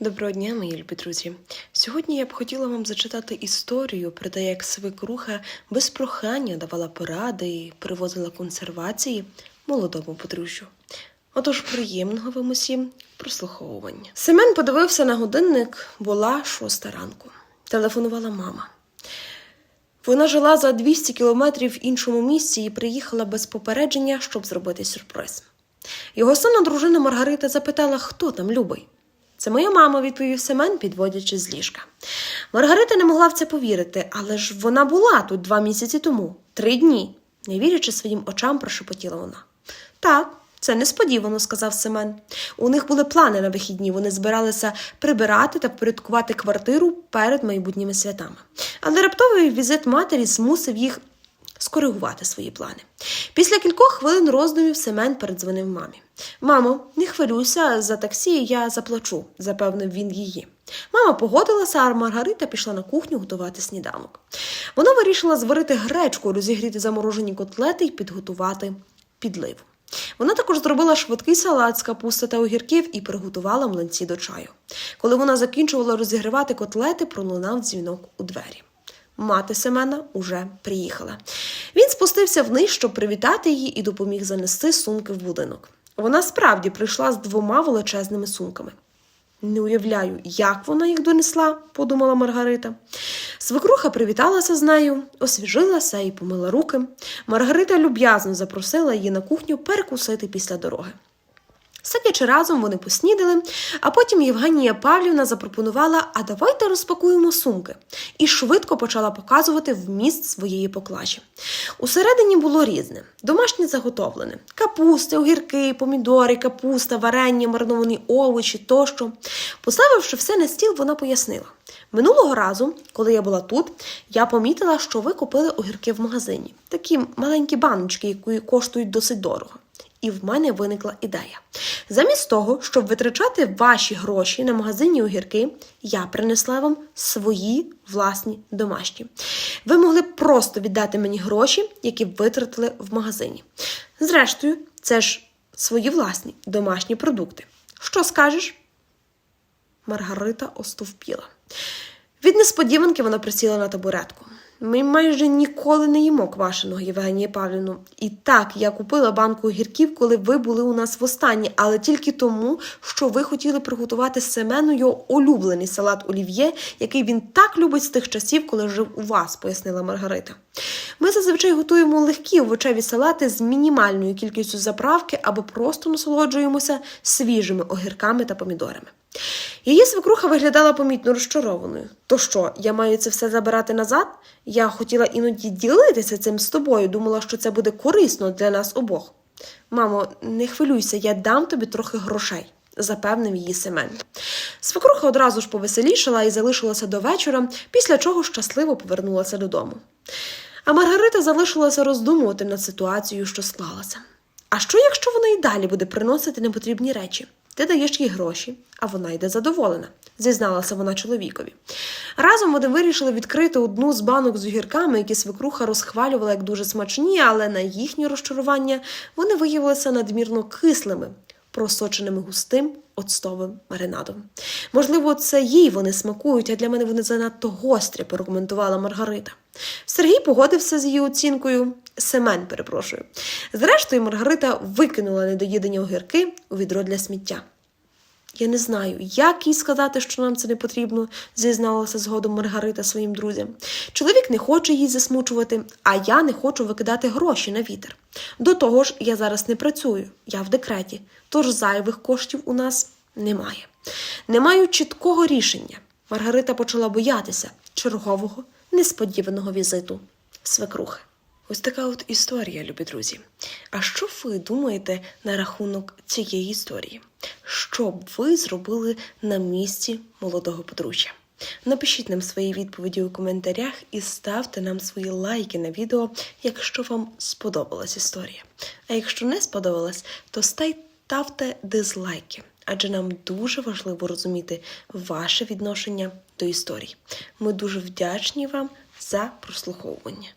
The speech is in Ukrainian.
Доброго дня, мої любі друзі. Сьогодні я б хотіла вам зачитати історію про те, як свекруха без прохання давала поради і привозила консервації молодому подружжю. Отож, приємного вам усім прослуховування. Семен подивився на годинник, була шоста ранку. Телефонувала мама. Вона жила за 200 кілометрів в іншому місці і приїхала без попередження, щоб зробити сюрприз. Його сина дружина Маргарита запитала, хто там любий. Це моя мама, відповів Семен, підводячи з ліжка. Маргарита не могла в це повірити, але ж вона була тут два місяці тому, три дні. Не вірячи своїм очам, прошепотіла вона. Так, це несподівано, сказав Семен. У них були плани на вихідні. Вони збиралися прибирати та впорядкувати квартиру перед майбутніми святами. Але раптовий візит матері змусив їх скоригувати свої плани. Після кількох хвилин роздумів Семен передзвонив мамі. Мамо, не хвилюйся за таксі, я заплачу, запевнив він її. Мама погодилася, а Маргарита пішла на кухню готувати сніданок. Вона вирішила зварити гречку, розігріти заморожені котлети і підготувати підливу. Вона також зробила швидкий салат з капусти та огірків і приготувала млинці до чаю. Коли вона закінчувала розігрівати котлети, пролунав дзвінок у двері. Мати Семена уже приїхала. Він спустився вниз, щоб привітати її і допоміг занести сумки в будинок. Вона справді прийшла з двома величезними сумками. Не уявляю, як вона їх донесла, подумала Маргарита. Свекруха привіталася з нею, освіжилася і помила руки. Маргарита люб'язно запросила її на кухню перекусити після дороги. Сидячи разом, вони поснідали, а потім Євгенія Павлівна запропонувала: а давайте розпакуємо сумки, і швидко почала показувати вміст своєї поклажі. Усередині було різне: домашнє заготовлене: капусти, огірки, помідори, капуста, варення, мариновані овочі тощо. Поставивши все на стіл, вона пояснила. Минулого разу, коли я була тут, я помітила, що ви купили огірки в магазині. Такі маленькі баночки, які коштують досить дорого. І в мене виникла ідея. Замість того, щоб витрачати ваші гроші на магазинні огірки, я принесла вам свої власні домашні. Ви могли просто віддати мені гроші, які витратили в магазині. Зрештою, це ж свої власні домашні продукти. Що скажеш? Маргарита остовпіла. Від несподіванки вона присіла на табуретку. Ми майже ніколи не їмо квашеного, Євгенія Павлівну. І так, я купила банку огірків, коли ви були у нас востаннє, але тільки тому, що ви хотіли приготувати Семену його улюблений салат олів'є, який він так любить з тих часів, коли жив у вас, пояснила Маргарита. Ми зазвичай готуємо легкі овочеві салати з мінімальною кількістю заправки або просто насолоджуємося свіжими огірками та помідорами. Її свекруха виглядала помітно розчарованою. То що, я маю це все забирати назад? Я хотіла іноді ділитися цим з тобою, думала, що це буде корисно для нас обох. Мамо, не хвилюйся, я дам тобі трохи грошей, запевнив її Семен. Свекруха одразу ж повеселішала і залишилася до вечора, після чого щасливо повернулася додому. А Маргарита залишилася роздумувати над ситуацією, що склалася. А що, якщо вона й далі буде приносити непотрібні речі? Ти даєш їй гроші, а вона йде задоволена, зізналася вона чоловікові. Разом вони вирішили відкрити одну з банок з огірками, які свекруха розхвалювала як дуже смачні, але на їхнє розчарування вони виявилися надмірно кислими, просоченими густим оцтовим маринадом. Можливо, це їй вони смакують, а для мене вони занадто гострі, порекомендувала Маргарита. Сергій погодився з її оцінкою. Семен, перепрошую. Зрештою, Маргарита викинула недоїдені огірки у відро для сміття. Я не знаю, як їй сказати, що нам це не потрібно, зізналася згодом Маргарита своїм друзям. Чоловік не хоче її засмучувати, а я не хочу викидати гроші на вітер. До того ж, я зараз не працюю, я в декреті, тож зайвих коштів у нас немає. Не маю чіткого рішення. Маргарита почала боятися чергового несподіваного візиту свекрухи. Ось така от історія, любі друзі. А що ви думаєте на рахунок цієї історії? Що б ви зробили на місці молодого подружжя? Напишіть нам свої відповіді у коментарях і ставте нам свої лайки на відео, якщо вам сподобалась історія. А якщо не сподобалась, то ставте дизлайки, адже нам дуже важливо розуміти ваше відношення до історій. Ми дуже вдячні вам за прослуховування.